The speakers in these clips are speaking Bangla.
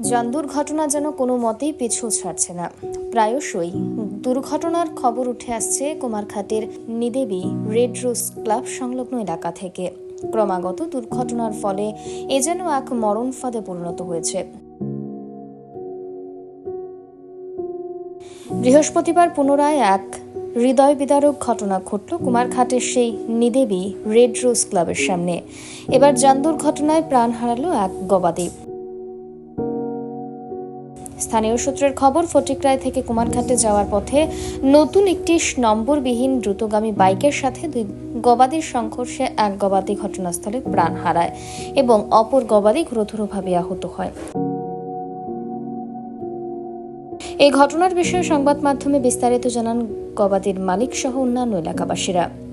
যান দুর্ঘটনা যেন কোনো মতেই পিছু ছাড়ছে না। প্রায়শই দুর্ঘটনার খবর উঠে আসছে কুমারঘাটের নিদেবী রেড রোজ ক্লাব সংলগ্ন এলাকা থেকে। ক্রমাগত দুর্ঘটনার ফলে এ যেন এক মরণ ফাঁদে পরিণত হয়েছে। বৃহস্পতিবার পুনরায় এক হৃদয় বিদারক ঘটনা ঘটল কুমারঘাটের সেই নিদেবী রেড রোজ ক্লাবের সামনে। এবার যান দুর্ঘটনায় প্রাণ হারালো এক গবাদি। স্থানীয় সূত্রের খবর, ফটিকরায় থেকে কুমারঘাটে যাওয়ার পথে নতুন একটি নম্বরবিহীন দ্রুতগামী বাইকের সাথে দুই গবাদির সংঘর্ষে এক গবাদি ঘটনাস্থলে প্রাণ হারায় এবং অপর গবাদি গুরুতরভাবে আহত হয়। এই ঘটনার বিষয়ে সংবাদ মাধ্যমে বিস্তারিত জানান গবাদির মালিক সহ অন্যান্য এলাকাবাসীরা।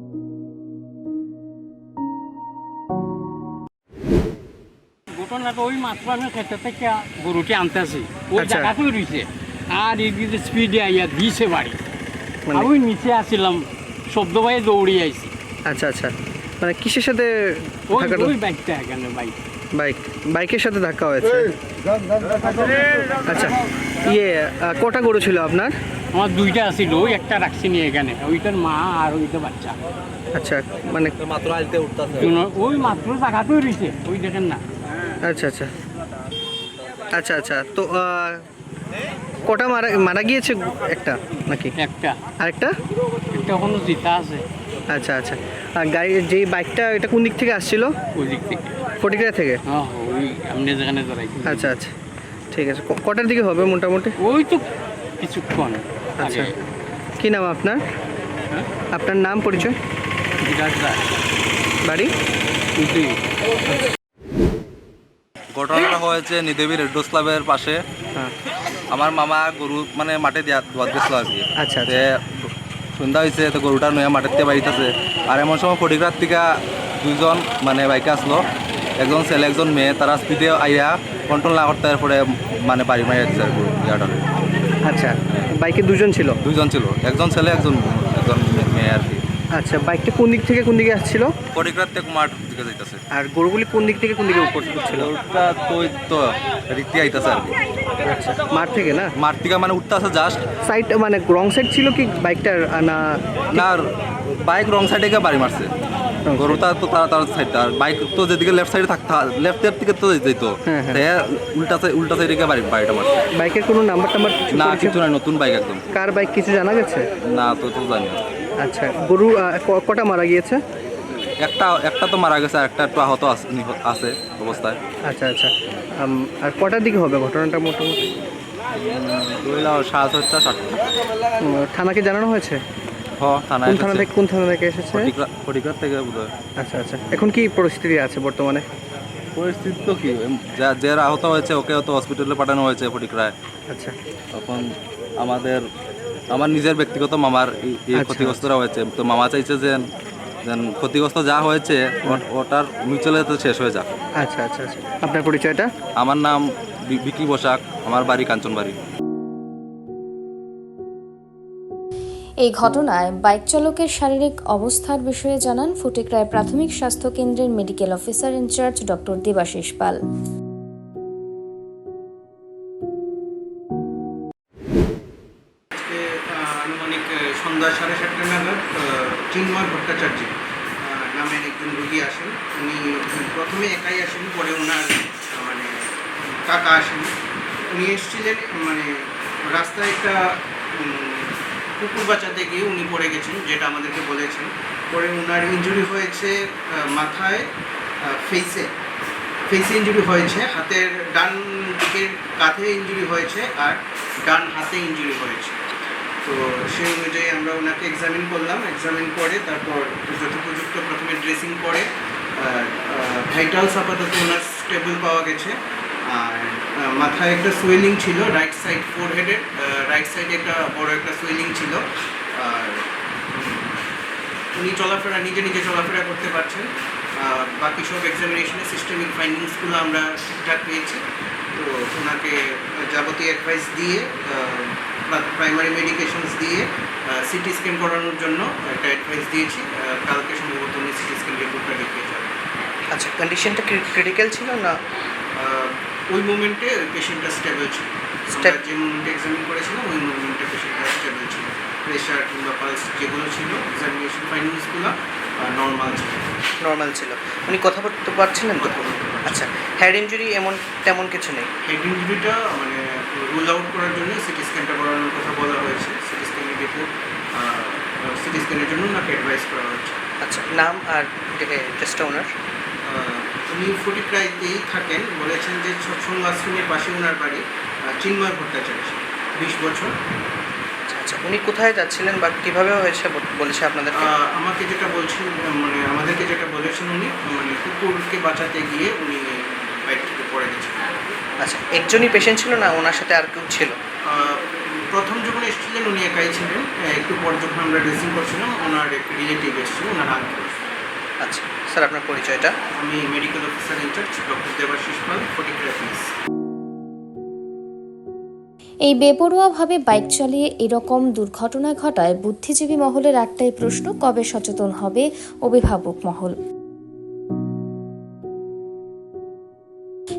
ওই মাত্র আমি ক্ষেত্র থেকে গরুটি আনতেছি ওই আচ্ছা। জায়গাতেই রয়েছে। আর এদিকে স্পিডে আইয়া দিছে বাড়ি। মানে- আমি নিচে আসছিলাম শব্দ পাই দৌড়িয়ে আইছি। আচ্ছা আচ্ছা। মানে কিসের সাথে ওই ধাক্কাটা? ওই বাইকটা এখানে বাইক বাইক বাইকের সাথে ধাক্কা হয়েছে? আচ্ছা। ইয়ে আহ, কটা গরু ছিল আপনার? আমার দুইটা আছিল ওই একটা রাখছি নি এখানে। ওইটার মা আর ওইটা বাচ্চা। আচ্ছা মানে দুনো- ওই মাত্র জায়গাতেই রয়েছে। ওই দেখেন না। আচ্ছা আচ্ছা। আচ্ছা আচ্ছা। তো কটা মারা মারা গিয়েছে একটা নাকি? একটা। আরেকটা? একটা কোনো জিতা আছে। আচ্ছা আচ্ছা। আর গাড়ি যেই বাইকটা এটা কোন দিক থেকে আসছিল? ওই দিক থেকে। ফটিকরা থেকে? হ্যাঁ ওই আপনি যেখানে আচ্ছা আচ্ছা। ঠিক আছে। কটার দিকে হবে মোটামুটি? ওই তো কিছুক্ষণ আচ্ছা। কি নাম আপনার? হ্যাঁ? আপনার নাম পরিচয়? বাড়ি? ঘটনাটা হয়েছে নিদেবী রেড্রোস ক্লাবের পাশে। হ্যাঁ। আমার মামা গরু মানে মাঠে দিয়া দোয়াত গেছিল আর কি। আচ্ছা, তে সন্ধ্যা হয়েছে তো গরুটা নয়া থেকে বাড়িতেছে আর এমন সময় ফটিকরার থেকে দুইজন মানে বাইকে আসলো। একজন ছেলে একজন মেয়ে তারা স্পিডে আইয়া কন্ট্রোল না করতে এরপরে মানে বাড়ি মারি যাচ্ছে আর গরু ইয়াটারে আচ্ছা বাইকে দুজন ছিল? দুজন ছিল একজন ছেলে একজন মেয়ে। কি আচ্ছা বাইকটা কোন দিক থেকে কোন দিকে আসছিল? ফটিকরার থেকে মাঠ দিকে যাইতেছে। আর গরুগুলি কোন দিক থেকে কোন দিকে উপর ছিল ওটা তো তো রীতি আইতাছে আর আচ্ছা মাঠ থেকে না? মাঠ থেকে মানে উঠতেছে জাস্ট সাইড মানে রং সাইড ছিল কি বাইকটার না না বাইক রং সাইডে গিয়ে বাড়ি মারছে। গরুটা তো তারা তার সাইডটা আর বাইক তো যেদিকে লেফট সাইডে থাকতো লেফটের দিকে তো যেত হ্যাঁ, হ্যাঁ। উল্টা সাইড উল্টা সাইডে গিয়ে বাড়ি বাড়িটা মারছে। বাইকের কোনো নাম্বার টাম্বার না কিছু না নতুন বাইক একদম। কার বাইক কিছু জানা গেছে? না তো তো জানি। আচ্ছা গরু কটা মারা গিয়েছে? একটা একটা তো মারা গেছে আর একটা একটু আহত আছে- অবস্থায়। আচ্ছা আচ্ছা। আর কটার দিকে হবে ঘটনাটা মোটামুটি? সাত হচ্ছে সাতটা। থানাকে জানানো হয়েছে? হ থানায় কোন থানা থেকে কোন থানা থেকে এসেছে? থেকে আচ্ছা আচ্ছা। এখন কি পরিস্থিতি আছে বর্তমানে? পরিস্থিতি তো কি যা আহত হয়েছে ওকে তো হসপিটালে পাঠানো হয়েছে ফটিকরায়। আচ্ছা। তখন আমাদের আমার নিজের ব্যক্তিগত মামার এই- আচ্ছা। ক্ষতিগ্রস্তরা হয়েছে। তো মামা চাইছে যে যেন ক্ষতিগ্রস্ত যা হয়েছে ওটার মিউচুয়ালে তো শেষ হয়ে যাক। আচ্ছা আচ্ছা আচ্ছা। আপনার পরিচয়টা? আমার নাম বিকি বসাক আমার বাড়ি কাঞ্চনবাড়ি। এই ঘটনায় বাইক চালকের শারীরিক অবস্থার বিষয়ে জানান ফটিকরায় প্রাথমিক স্বাস্থ্য কেন্দ্রের medical officer incharge doctor Debashish Pal. মানে কাকা আসেন। উনি এসেছিলেন মানে রাস্তায় একটা কুকুর বাঁচাতে গিয়ে উনি পড়ে গেছেন, যেটা আমাদেরকে বলেছেন। পরে ওনার ইঞ্জুরি হয়েছে মাথায় ফেসে ফেসে ইঞ্জুরি হয়েছে, হাতের ডান দিকের কাঁধে ইঞ্জুরি হয়েছে আর ডান হাতে ইঞ্জুরি হয়েছে। তো সেই অনুযায়ী আমরা ওনাকে এক্সামিন করলাম। এক্সামিন করে তারপর যথোপযুক্ত প্রথমে ড্রেসিং করে ভাইটালস আপাতত ওনার স্টেবল পাওয়া গেছে। আর মাথায় একটা সুয়েলিং ছিল রাইট সাইড ফোর হেডের রাইট সাইডে একটা বড় একটা সুয়েলিং ছিল। আর উনি চলাফেরা, নিজে নিজে চলাফেরা করতে পারছেন। বাকি সব এক্সামিনেশনে সিস্টেমিক ফাইন্ডিংসগুলো আমরা ঠিকঠাক পেয়েছি। তো ওনাকে যাবতীয় অ্যাডভাইস দিয়ে প্রাইমারি মেডিকেশনস দিয়ে সিটি স্ক্যান করানোর জন্য একটা অ্যাডভাইস দিয়েছি। কালকে সম্ভবত উনি সিটি স্ক্যান রিপোর্টটা দেখিয়ে যাবেন। আচ্ছা কন্ডিশনটা ক্রিটিক্যাল ছিল না? ওই মোমেন্টে পেশেন্টটা স্টেবল ছিল। আমরা যে মোমেন্টে এক্সামিন করেছিলাম ওই মোমেন্টে পেশেন্টটা স্টেবল ছিল। প্রেশার কিংবা পালস যেগুলো ছিল এক্সামিনেশন ফাইন্ডিংসগুলো নর্মাল ছিল। নর্মাল ছিল। উনি কথা বলতে পারছিলেন তো? আচ্ছা হেড ইঞ্জুরি এমন তেমন কিছু নেই? হেড ইঞ্জুরিটা মানে রুল আউট করার জন্য সিটি স্ক্যানটা করানোর কথা বলা হয়েছে। সিটি স্ক্যানের রিপোর্ট সিটি স্ক্যানের জন্য ওনাকে অ্যাডভাইস করা হয়েছে আচ্ছা নাম আর ড্রেসটা ওনার উনি ফটিকরাইতেই থাকেন বলেছেন যে সৎসঙ্গ আশ্রমের পাশে ওনার বাড়ি চিন্ময় ভট্টাচার্য। বিশ বছর। আচ্ছা আচ্ছা উনি কোথায় যাচ্ছিলেন বা কীভাবে হয়েছে বলেছে আপনাদের আমাকে যেটা বলছেন মানে আমাদেরকে যেটা বলেছেন উনি মানে কুকুরকে বাঁচাতে গিয়ে উনি বাইক থেকে পড়ে গেছেন। আচ্ছা একজনই পেশেন্ট ছিল না ওনার সাথে আর কেউ ছিল? প্রথম যখন এসেছিলেন উনি একাই ছিলেন। একটু পর যখন আমরা ড্রেসিং করছিলাম ওনার রিলেটিভ এসেছিল ওনার আঙ্কেল আচ্ছা। স্যার আপনার পরিচয়টা? আমি medical officer incharge doctor Debashish Pal এই বেপরোয়াভাবে বাইক চালিয়ে এরকম দুর্ঘটনা ঘটায় বুদ্ধিজীবী মহলের একটাই প্রশ্ন কবে সচেতন হবে অভিভাবক মহল?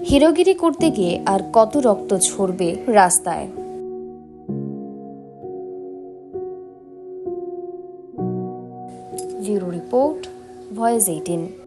হিরোগিরি করতে গিয়ে আর কত রক্ত ঝরবে রাস্তায়? Bureau report. Voice 18